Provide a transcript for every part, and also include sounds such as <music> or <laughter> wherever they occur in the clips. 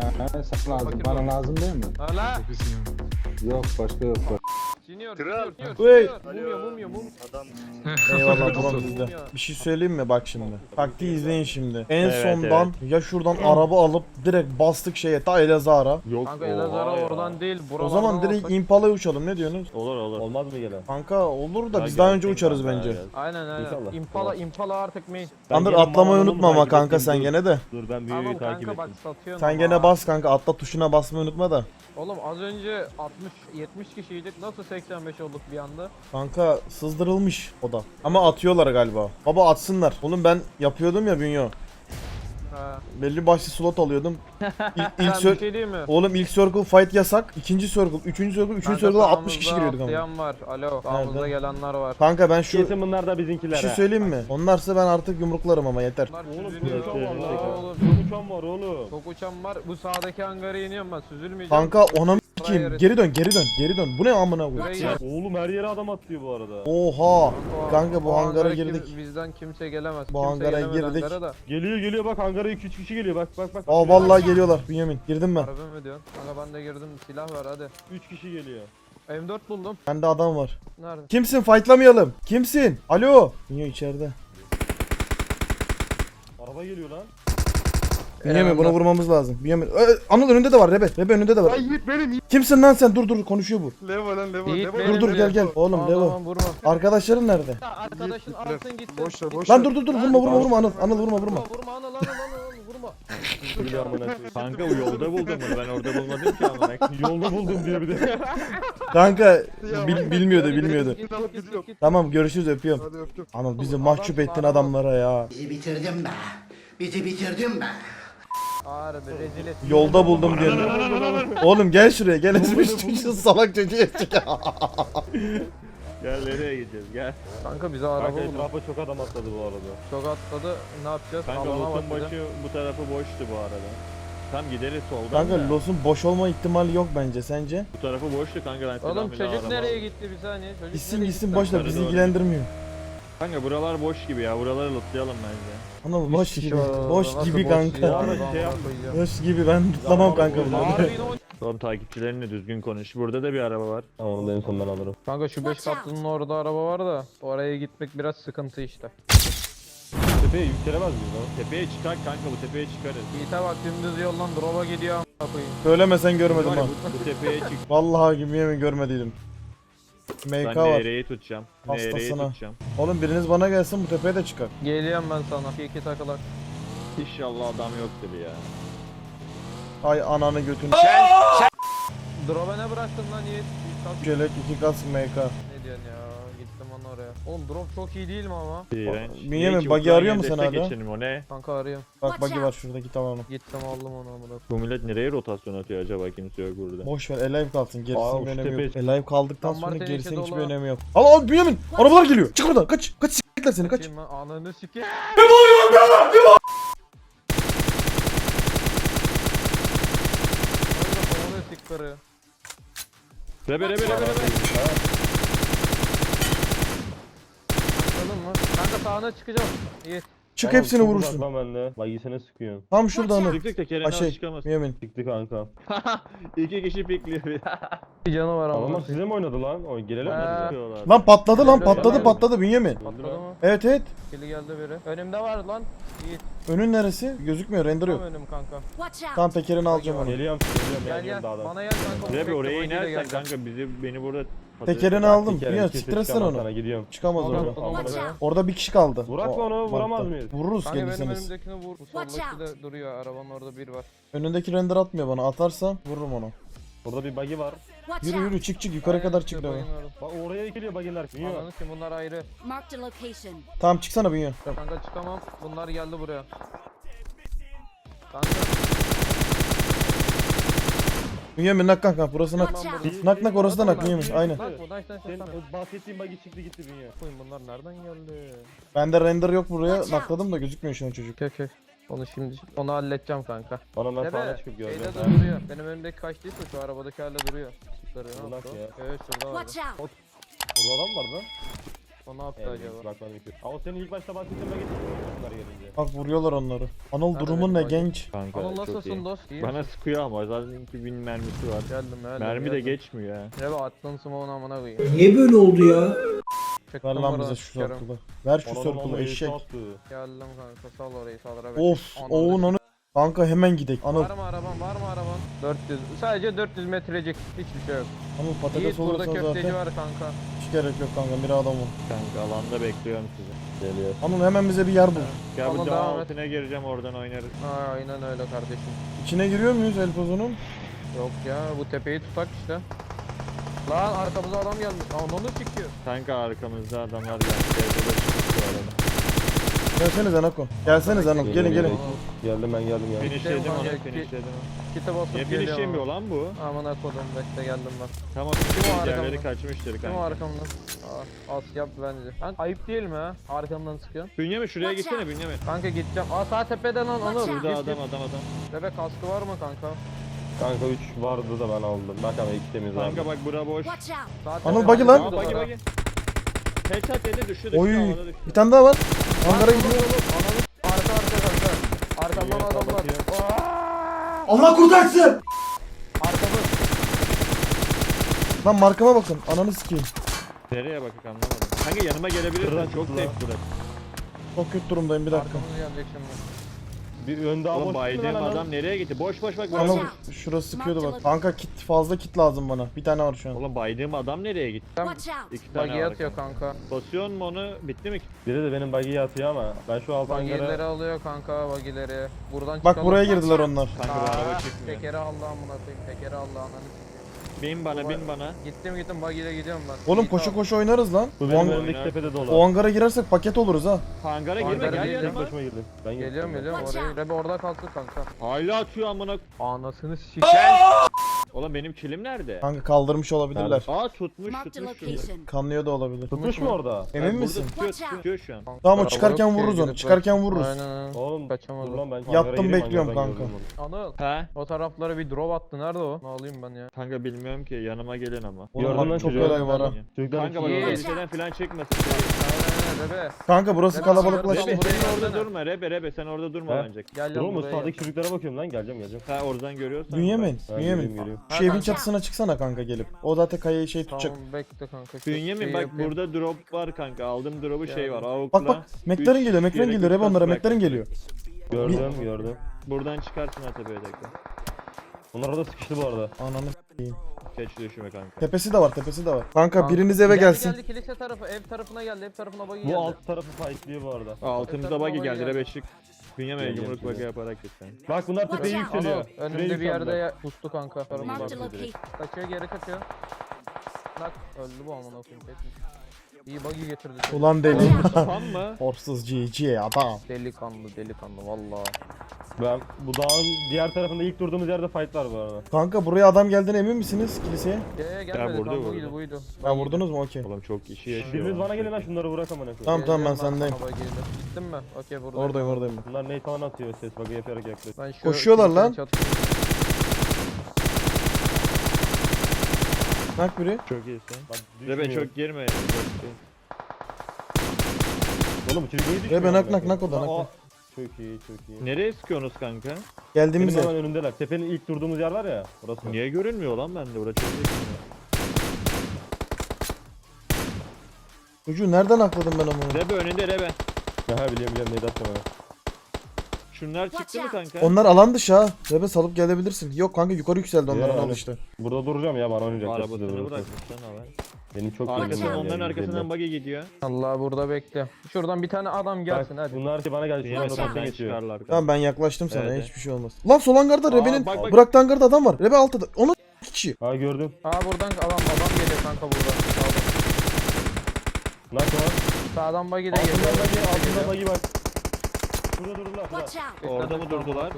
Ee, sen lazım. Bana lazım değil mi? Hala. Yok başka yok. Siniyor. Kral. Siniyor. Hey. Siniyor. Mumya mumya mum. Adam <laughs> Eyvallah buram Mumya. bizde. Bir şey söyleyeyim mi bak şimdi. Taktiği izleyin şimdi. En Evet, sondan ya şuradan araba alıp direkt bastık şeye ta Elazığ'a. Yok. Kanka Elazığ'a oha ya. oradan değil. O buralardan zaman direkt alsak- Impala'ya uçalım ne diyorsunuz? Olur olur. Olmaz mı gelen? Kanka olur da biz daha önce uçarız bence. Aynen aynen. İnşallah. Impala Impala artık main. Gene atlamayı unutma ama kanka sen gene de. Dur ben Tamam büyüğü takip kanka bak ettim. satıyorsun. Sen ama. gene bas kanka atla tuşuna basmayı unutma da. Oğlum az önce 60 70 kişiydik. Nasıl 85 olduk bir anda? Kanka sızdırılmış o da. Ama atıyorlar galiba. Baba atsınlar. Oğlum ben yapıyordum ya Bünyo. Ha. Belli başlı slot alıyordum. <laughs> İlk, ilk Sen cir- bir şey diyeyim mi? Oğlum ilk circle fight yasak. ikinci circle, üçüncü circle, üçüncü Kanka circle'a 60 kişi sağımızda giriyorduk ama. atlayan var. Alo. Sağımızda gelenler var. Kanka ben şu Kesin bunlar da bir bizimkiler şey ha. söyleyeyim mi? Onlarsa ben artık yumruklarım ama yeter. Bunlar Oğlum süzülüyor. çok uçan var lan. oğlum. Çok uçan var oğlum. Çok uçan var. Bu sağdaki hangara iniyorum ben. Süzülmeyeceğim. Kanka ona mı sikeyim? Geri dön, geri dön, geri dön. Bu ne amına koyayım? Oğlum her yere adam atlıyor bu arada. Oha. Kanka bu hangara kim- girdik. bizden kimse gelemez. Bu kimse hangara gelemez girdik. hangara. Geliyor geliyor bak hangara 2-3 kişi geliyor bak bak bak. Aa vallahi geliyorlar Bünyamin. Girdim ben. Harbi mi diyorsun? Kanka ben de girdim. Silah var hadi. 3 kişi geliyor. M4 buldum. Bende adam var. Nerede? Kimsin? Fightlamayalım. Kimsin? Alo. Bünyo içeride. Araba geliyor lan. Bünyamin bunu Eyvallah. vurmamız lazım. Bünyamin. Ö, Anıl önünde de var Rebe. Rebe önünde de var. Yiğit benim. Kimsin lan sen? Dur dur konuşuyor bu. Levo lan Levo. Yiğit Levo. benim Dur dur gel gel. Oğlum Tamam, tamam, vurma. Arkadaşların nerede? Arkadaşın Yiğit, alsın gitsin. boş ver, boş Gitsin. Lan dur dur dur vurma vurma vurma Anıl. Anıl vurma vurma. Vurma anıl anıl anıl vurma. <laughs> Amına koyayım. Kanka bu yolda buldum bunu ben orada bulmadım ki amına. Yolda buldum diye bir de. <laughs> Kanka bil, bilmiyordu bilmiyordu. Git alıp git git gidiyorum. git. Tamam görüşürüz öpüyorum. Hadi öptüm. Anıl bizi mahcup ettin adam- adamlara ya. Bizi bitirdin be. Bizi bitirdin be. Harbi rezil et. Yolda buldum diyor. Oğlum gel şuraya gel <laughs> ezmiş şu salak çocuğu ezecek. <laughs> Gel nereye gideceğiz gel. Kanka bize araba Kanka buldu. etrafa çok adam atladı bu arada. Çok atladı. Ne yapacağız? Kanka bize. başı bu tarafı boştu bu arada. Tam gideriz soldan Kanka. Los'un boş olma ihtimali yok bence sence? Bu tarafı boştu kanka ben Oğlum çocuk nereye gitti bir saniye? Çocuk Gitsin nereye gitsin gitti? boş ver Yukarı bizi doğru. ilgilendirmiyor. Kanka buralar boş gibi ya buraları lootlayalım bence. Anıl boş gibi. Şu- Boş gibi kanka. ya? Şey. Boş gibi ben tutlamam kanka bunları. Oğlum takipçilerinle düzgün konuş. Burada da bir araba var. Tamam onu da en son ben alırım. Kanka şu 5 Watch out. katlının orada araba var da oraya gitmek biraz sıkıntı işte. Tepeye yükselemez miyiz lan? Tepeye çıkar kanka bu tepeye çıkarız. Yiğit'e bak dümdüz yoldan drop'a gidiyor amına koyayım. Söylemesen görmedim Var ha. ya, bu, bu tepeye çık. Vallahi gibi yemin görmediydim. Ben MK var. nereyi tutacağım. Nereyi Hastasına. tutacağım. Oğlum biriniz bana gelsin bu tepeye de çıkar. Geliyorum ben sana. 2 2 takılak. İnşallah adam yoktur ya. Ay ananı götünü. Drop'a ne bıraktın lan Yiğit? Bir kat- Çelek iki kas MK. Ne diyorsun ya? Oğlum drop çok iyi değil mi ama? İğrenç. Bünyamin, Ne Ukrayna'ya arıyor musun destek hala? Geçelim o ne? Kanka arıyorum. Bak bagi var şuradaki tamamı. Gittim aldım onu amına. Bu millet nereye rotasyon atıyor acaba kimse yok burada. Boş ver Alive kalsın Aa, gerisinin şu bir önemi yok. tepe- Alive kaldıktan Tam sonra Martin'in gerisinin hiçbir önemi yok. Al al Bünyamin arabalar geliyor. Çık oradan kaç. Kaç s**ler seni kaç. Kim lan? Ananı sikeyim. Ananı sikleri. Rebe rebe rebe rebe. Anladın mı? Kanka sağına çıkacağım. Yiğit. Çık Tamam, hepsini vurursun. uzak Lan bende. Bagisine sıkıyorsun. Tam şurada Anıl. Tık tık tekerine Ha şey çıkamaz. Bünyamin. Çıktı kanka. <laughs> İki kişi pikliyor bir. <laughs> Canı var ama. Adamlar size mi oynadı lan? O gelelim mi? Diyorlar. Lan patladı lan patladı patladı Bünyamin. Patladı mı? Evet evet. Kili geldi biri. Önümde var lan. Yiğit. Önün neresi? Gözükmüyor render Tam yok. önüm kanka. Watch out. Tam tekerini alacağım onu. Geliyorum geliyorum Gel gel. yanımda adam. Bana gel kanka. Rebe oraya Bekle, buggy de inersen kanka bizi beni burada Tekerini aldım. Bir etsene çıkamam onu. Sana gidiyorum. Çıkamaz Watch out. Orada bir kişi kaldı. Vurak O- onu, vuramaz bankta. mıyız? Vururuz Kanka benim gelirseniz. önümdekini vur. Bu Watch soldaki de duruyor. Arabanın orada biri var. Önündeki render atmıyor bana. Atarsa vururum onu. Burada bir buggy var. Yürü yürü çık çık yukarı Aynen kadar çık bayılıyorum. Bak oraya geliyor. Niye? Ananı kim bunlar ayrı. Marked a location. Tamam çıksana Bünyo. Kanka çıkamam. Bunlar geldi buraya. Kanka Bünyamin nak kanka burası nak. Watch out. Nak nak orası da nak Bünyamin. Aynen. Bak Senin o bahsettiğin buggy çıktı gitti dünya. Koyun bunlar nereden geldi? Bende render yok buraya. Watch out. Nakladım da gözükmüyor şu an çocuk. Okey okey. Onu şimdi onu halledeceğim kanka. Bana sağına Debe çıkıp şeyde gördüm. de duruyor. Benim önümdeki kaçtıysa şu arabadaki hala duruyor. Sıkları ne yaptı ya? Evet şurada vardı. Watch out. Burada adam var lan. O ne yaptı Evet, acaba? bakmadım ki. Ama senin ilk başta bahsettiğin bagi bunlar gelince. Bak vuruyorlar onları. Anıl Nerede durumun ne benim genç? Kanka Anıl çok iyi. nasılsın dost? İyi Bana sıkıyor ama zaten ki bin mermisi var. Geldim geldim. Mermi de geldim. geçmiyor ha. Ne be attın smoke'un amına koyayım. Niye böyle oldu ya? Çıktım Ver lan bize şu sikerim. Ver şu olmayı eşek. sattı. Geldim kanka sal orayı sallara Of oğun onu. Kanka hemen gidelim. Anıl, Var mı araban var mı araban? 400 sadece 400 metrecik hiçbir şey yok. Anıl Yiğit patates burada olursa köfteci zaten var kanka. hiç gerek yok kanka bir adam ol. Kanka alanda bekliyorum sizi. Geliyor. Anıl hemen bize bir yer bul. Gel bu Tamam, devam et. altına gireceğim oradan oynarız. Aa, aynen öyle kardeşim. İçine giriyor muyuz Elpozon'un? Yok ya bu tepeyi tutak işte. Lan arkamıza adam gelmiş. Aa onu sikiyor. Kanka arkamızda adamlar geldi. Evde de çıkmış bu arada. Gelsenize Nako. Gelsenize Anıl gelin gelin. Geldim ben geldim geldim. Finishledim kanka, onu, ki- finishledim. Kite basıp Ne geliyor. finishemiyor lan bu? Amına kodum bekle geldim ben. Tamam, Kim o diğerleri arkamda? kaçmıştır Kim o kanka. arkamda? Aa, as yap bence. Ben ayıp değil mi ha? Arkamdan sıkıyor. Bünyamin şuraya Watch gitsene out. Bünyamin. Kanka gideceğim. Aa sağ tepeden lan out. Burada adam adam adam. Bebek kaskı var mı kanka? Kanka 3 vardı da ben aldım. Bak ama iki temiz vardı. Kanka bak bura boş. Watch out! Sağ tepeden lan. Aa gidiyorlar bagi bagi. Headshot yedi düştü düştü Oy havada düştü. bir tane daha var. Hangara Lan, gidiyor oğlum, Ananı arka arka kanka. Adamlar. Aa! Allah kurtarsın! Arkamız. Lan markama bakın. Ananı sikeyim. Nereye bakık anlamadım. Kanka yanıma gelebilirsin Kırık çok safe burası. Çok kötü durumdayım bir dakika. Arkamız gelecek şimdi. Bir ön daha boş Oğlum değil mi baydığım lan adam nereye gitti? Boş boş bak bak. out. şurası sıkıyordu bak. Kanka kit fazla kit lazım bana. Bir tane var şu an. Oğlum baydığım adam nereye gitti? Watch out! İki tane var atıyor kanka. Basıyorsun mu onu? Bitti mi? Biri de benim bagiyi atıyor ama ben şu alt Bagileri hangara alıyor kanka bagileri. Buradan Bak çıkalım. buraya girdiler onlar. Kanka bu Aa, araba çıkmıyor. Tekeri Allah'ımına koyayım. Tekeri Allah'ına. Bin bana bin bana. Gittim gittim bagiyle gidiyorum ben. Oğlum koşu tamam. koşu oynarız lan. bu O, benim hang- önümdeki Oynar. tepede dolu. o hangara girersek paket oluruz ha. Hangara girme Hangara gel yanıma. başıma girdim. Ben. Geliyorum geliyorum oraya. Rebe orada kalktı kanka. Hala atıyor amına. Anasını sik. Oğlum benim kilim nerede? Kanka kaldırmış olabilirler. Aa tutmuş Marked a tutmuş. location. Kanlıyor da olabilir. Tutmuş mu orada? Emin Bak, misin? Burada tutuyor, Watch out. tutuyor şu an. Tamam o Araba çıkarken yok ki, vururuz onu. Çıkarken vururuz. Aynen aynen. Oğlum Kaçamadı. dur lan ben Yattım, hangara gireyim, bekliyorum hangardan kanka. onu. Anıl. He? O taraflara bir drop attı. Nerede o? Ne alayım ben ya? Kanka bilmiyorum ki yanıma gelin ama. Oğlum Gördün bak lan çok çocuğu. olay var ha. Çocuklar Kanka bak liseden falan çıkmasın. Rebe. Kanka burası Rebe, kalabalıklaştı. Rebe, sen Gelsene. orada durma Rebe Rebe sen orada durma He? bence. Gel lan oğlum buraya. sağdaki çocuklara bakıyorum lan geleceğim geleceğim. Sen oradan görüyorsan. Bünyamin, Ben Bünyamin. geliyorum, geliyorum. Şu evin çatısına çıksana kanka gelip. O zaten kayayı şey tutacak. Tamam bekle kanka. şu Bünyamin şeyi bak yapayım. burada drop var kanka. Aldığım drop'u şey var. Avukla. Bak bak McLaren geliyor, McLaren geliyor. Rebe onlara. McLaren geliyor. Gördüm gördüm. Buradan çıkarsın ha tepeye tekrar. Onlar orada sıkıştı bu arada. Ananı s**eyim. Geç düşüme kanka. Tepesi de var, tepesi de var. Kanka Kanka, biriniz eve geldi, gelsin. Geldi kilise tarafı, ev tarafına geldi, ev tarafına Bu geldi. alt tarafı fightlıyor bu arada. Altımızda Efendim, bagi baba geldi geldi. Rebe çık. Bünyamin Gel, gel, yumruk bagi yaparak git sen. Bak bunlar tepeye Watch out. yükseliyor. Önümde bir yerde ya- pustu kanka. Tarafı Marked a var. location. Kaçıyor geri kaçıyor. Bak öldü bu amına koyayım. İyi bagi getirdi. Ulan deli. Tamam mı? <laughs> Horsuz GG adam. Delikanlı delikanlı valla. Ben bu dağın diğer tarafında ilk durduğumuz yerde fight var bu arada. Kanka buraya adam geldiğine emin misiniz kiliseye? Gel gelmedi vurdu, tam vurdu. buydu buydu. Ha vurdunuz mu? Okey. Oğlum çok kişi yaşıyor. Biriniz bana gelin lan şunları vurak amına koyayım. Tamam tamam ben sendeyim. Gittin mi? Okey burada. Oradayım oradayım. ben. Bunlar ney falan atıyor ses bug'ı yaparak yaklaşıyor. Ben şu Koşuyorlar lan. çatısına- Nak biri. Çok iyisin. Rebe çok girme. Oğlum bu çocuk niye düşmüyor? Rebe nak nak nak o da nak. Çok iyi çok iyi. Nereye sıkıyorsunuz kanka? Geldiğimiz yer. hemen önümdeler. Tepenin ilk durduğumuz yer var ya. Orası. Niye görünmüyor lan bende? Burası çok yakın. Çocuğu nereden akladım ben onu? Rebe önünde Rebe. Ha biliyorum biliyorum neydi atma bana. Şunlar çıktı mı kanka? Onlar alan dışı ha. Rebe salıp gelebilirsin. Yok kanka yukarı yükseldi onlar Yani. al işte. Burada duracağım ya bana de Arabasını durursunuz. bırakmış lan abi. Benim çok Arkasından onların arkasından buggy gidiyor. Allah burada bekle. Şuradan bir tane adam gelsin Bak, hadi. Bunlar ki bana geldi. Geçiyor. çıkarlar. Tamam ben yaklaştım sana Evet. hiçbir şey olmaz. Lan sol hangarda Aa, Rebe'nin bak, bak. bıraktığı hangarda adam var. Rebe altta da. Onu iki kişi. Ha gördüm. Aa buradan adam adam geliyor kanka burada. Sağdan, Nak var. Sağdan bagi de geliyor. Altından bagi, bagi bak. Şurada durdular. Watch out! Orada mı durdular?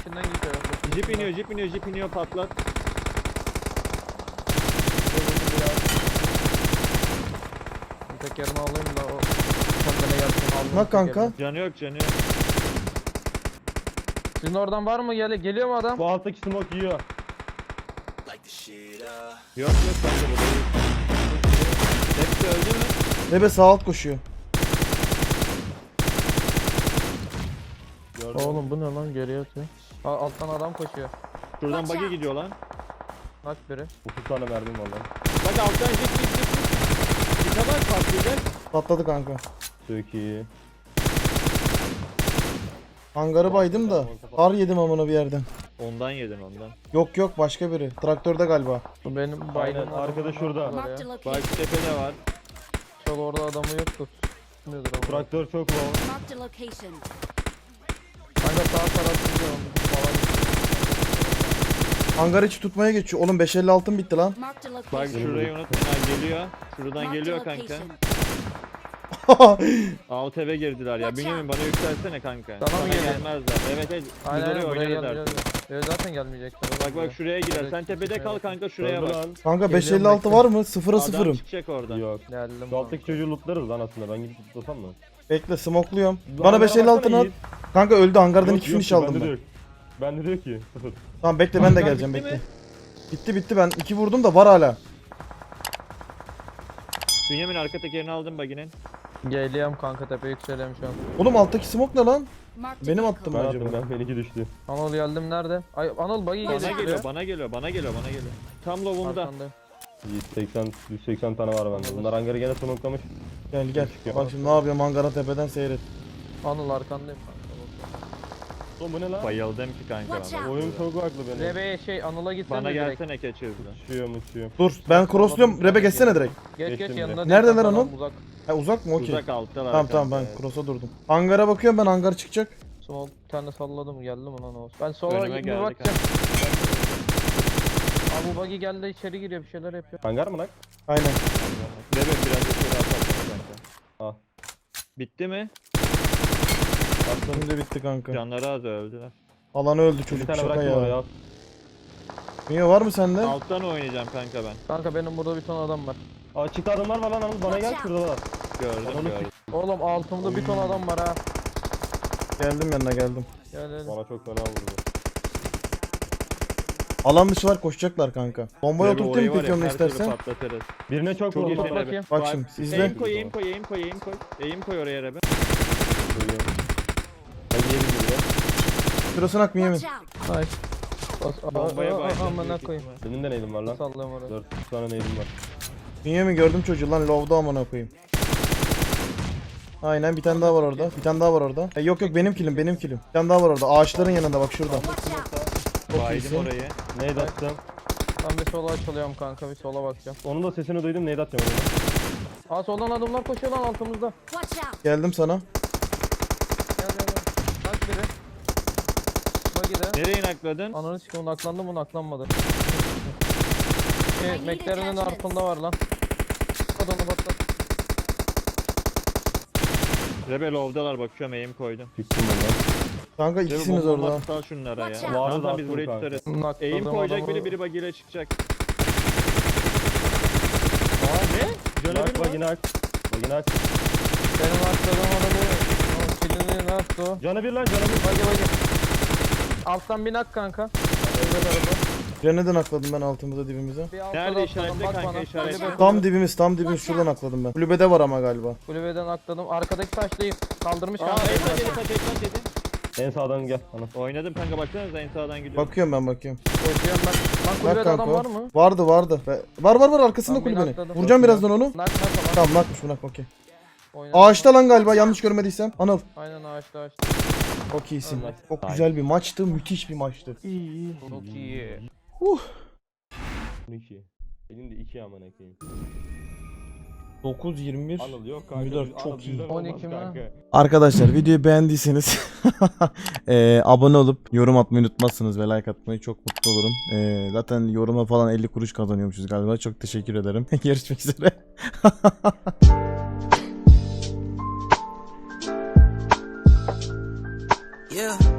İçinden gidiyor. Jip iniyor, jip iniyor, jip iniyor patlat. Bir tekerini alayım da o kendine gelsin. aldım Bak kanka. Canı yok, canı yok. Sizin oradan var mı? Gel geliyor mu adam? Bu alttaki smoke yiyor. Yok yok kanka burada yok. Hepsi öldü mü? Bebe sağ alt koşuyor. Oğlum bu ne lan geriye atıyor. Aa, alttan adam koşuyor. Şuradan out. gidiyor lan. Bak biri. 30 tane verdim valla. Bak alttan git git git. Git bak patlayacak. Patladı kanka. Çok iyi. Hangarı baydım da. Ar yedim amına bir yerden. Ondan yedin ondan. Yok yok başka biri. Traktörde galiba. Bu benim Aynen, arkada şurada. Marked a. Bak location. tepede var. Sol orada adamı yoktu. Nedir ama? Traktör çok low. Marked a location. Kanka sağ tarafı gidiyorum. Falan. Hangar içi tutmaya geçiyor. Oğlum 556 bitti lan. Bak şurayı unutma geliyor. Şuradan geliyor kanka. <laughs> eve girdiler ya. Bünyamin bana yükselsene kanka. Sana mı geliyor? gelmezler. Evet evet. Aynen oraya aynen buraya artık. Evet zaten gelmeyecekler. Bak bak şuraya girer. Evet, Sen tepede kal bak. kanka şuraya bak. Kanka Geliyorum, 556 bekle. var mı? Sıfıra Adam sıfırım. çıkacak oradan. Yok. Geldim. Şu alttaki çocuğu lootlarız lan aslında. Ben gidip lootlasam mı? Bekle smokluyorum. Bana hangara 556'ını baksana at. Kanka öldü hangardan Yok, iki yok finish ki, aldım bende de ben. yok. Bende de yok ki. Sıfır. <laughs> Tamam bekle ben de Hangar geleceğim bitti bekle. mi? Bitti bitti ben iki vurdum da var hala. Bünyamin arka tekerini aldım baginin. Geliyorum kanka tepe yükseliyorum şu an. Oğlum alttaki smoke ne lan? Benim attım Ben ben attım acaba. ben. Benimki düştü. Anıl geldim nerede? Ay Anıl buggy Bana geliyor. Bana geliyor, bana geliyor, bana geliyor. Tam lovumda. Arkanda. Yiğit 80, 180 tane var bende. Bunlar hangarı gene smoklamış. Gel gel. Bak şimdi ne yapıyorum hangara tepeden seyret. Anıl arkandayım. Oğlum bu ne lan? Bayıldım ki kanka ben. Oyun çok haklı benim. Rebe şey Anıl'a gitsene Bana direkt. gelsene keçirdi. Uçuyor uçuyor. Dur ben crossluyorum. Rebe geçsene direkt. Geç geç Geçtim yanına. değil Neredeler kanka, Anıl? adam Uzak. Ha uzak mı okey. Uzak alttalar. Tamam tamam ben evet. cross'a durdum. Hangara bakıyorum ben hangar çıkacak. Smoke bir tane salladım geldi mi lan o? Ben sola Önüme bir geldi bakacağım. Abi bu buggy geldi içeri giriyor bir şeyler yapıyor. Hangar mı lan? Aynen. Rebe biraz şöyle atalım kanka. Al. Bitti mi? Şimdi bitti kanka. Canları az öldüler. Alan öldü Bir çocuk tane şaka ya. oraya. Niye var mı sende? Alttan oynayacağım kanka ben. Kanka benim burada bir ton adam var. Aa çıktı adamlar var lan Anıl bana gel şurada var. Gördüm Ananı gördüm. Oğlum altımda bir ton adam var ha. Geldim yanına geldim. Gel gel. Bana çok fena vurdu. Alan dışı var koşacaklar kanka. Bombayı oturtayım peki onu istersen. patlatırız. Birine çok, Çok vurdu. Bak şimdi izle. Eğim koy, eğim koy, eğim koy, eğim koy. Eğim koy oraya Rebe. Ben yedim gibi ya. Akmıyor mu? Watch out. Nice. Bas, Bombaya baydım. Amına koyayım. Benim de neydim var lan? Sallıyorum oraya. 4 tane neydim var. Niye mi gördüm çocuğu lan low'da amına koyayım. Aynen bir tane daha var orada. Bir tane daha var orada. E, yok yok benim kilim benim kilim. Bir tane daha var orada. Ağaçların yanında bak şurada. Baydım orayı. Neydi attım? Ben bir sola açılıyorum kanka bir sola bakacağım. Onun da sesini duydum neydi oraya. Aa soldan adımlar koşuyor lan altımızda. Geldim sana. Gel gel gel. Kaç biri. Buggy'de. Nereye nakladın? Ananı sikim naklandı mı naklanmadı. Şey, attachments. arkında var lan. Adamı patlat. Rebe low'dalar bakıyorum eğim koydum. Çıktım ben lan. Kanka ikisiniz orada. Sal şunlara ya. Vardı biz da burayı attım kanka. tutarız. Eğim koyacak biri biri bagiyle çıkacak. Aa ne? Bak mi? yine aç. Bak yine aç. Benim nakladığım adamı... O? Canı bir lan canı bir. Buggy buggy. Alttan bir nak kanka. Greneden akladım ben altımıza dibimize. Bir Nerede işaretle atladım, bak kanka, bana. işaretle. Kulübe- Tam dibimiz tam dibimiz şuradan akladım ben. Kulübede var ama galiba. Kulübeden akladım. Arkadaki taşlayı kaldırmış Aa kanka. ekran dedi taç ekran dedi. En sağdan gel. Ana. Oynadım kanka baksanıza en sağdan gidiyor. Bakıyorum ben bakıyorum. Koşuyorum ben. Lan Bak kulübede adam var mı? Vardı vardı. Var var var arkasında Tamam, beni kulübenin. atladım. Vuracağım birazdan onu. Nak nak ama. Tamam nakmış bu nak okey. Oynadım. Ağaçta lan galiba yanlış görmediysem. Anıl. Aynen ağaçta ağaçta. Çok iyisin. Evet. Çok güzel bir maçtı. Müthiş bir maçtı. Çok iyi. 12. Benim de 2 amına koyayım. 9 21 Anıl yok kanka. Müdür, biz- çok Anıl iyi. bizden olmaz 12 mi? Arkadaşlar videoyu beğendiyseniz eee, <laughs> abone olup yorum atmayı unutmazsınız ve like atmayı çok mutlu olurum. Eee, zaten yoruma falan 50 kuruş kazanıyormuşuz galiba. Çok teşekkür ederim. <laughs> Görüşmek üzere. <laughs> Yeah.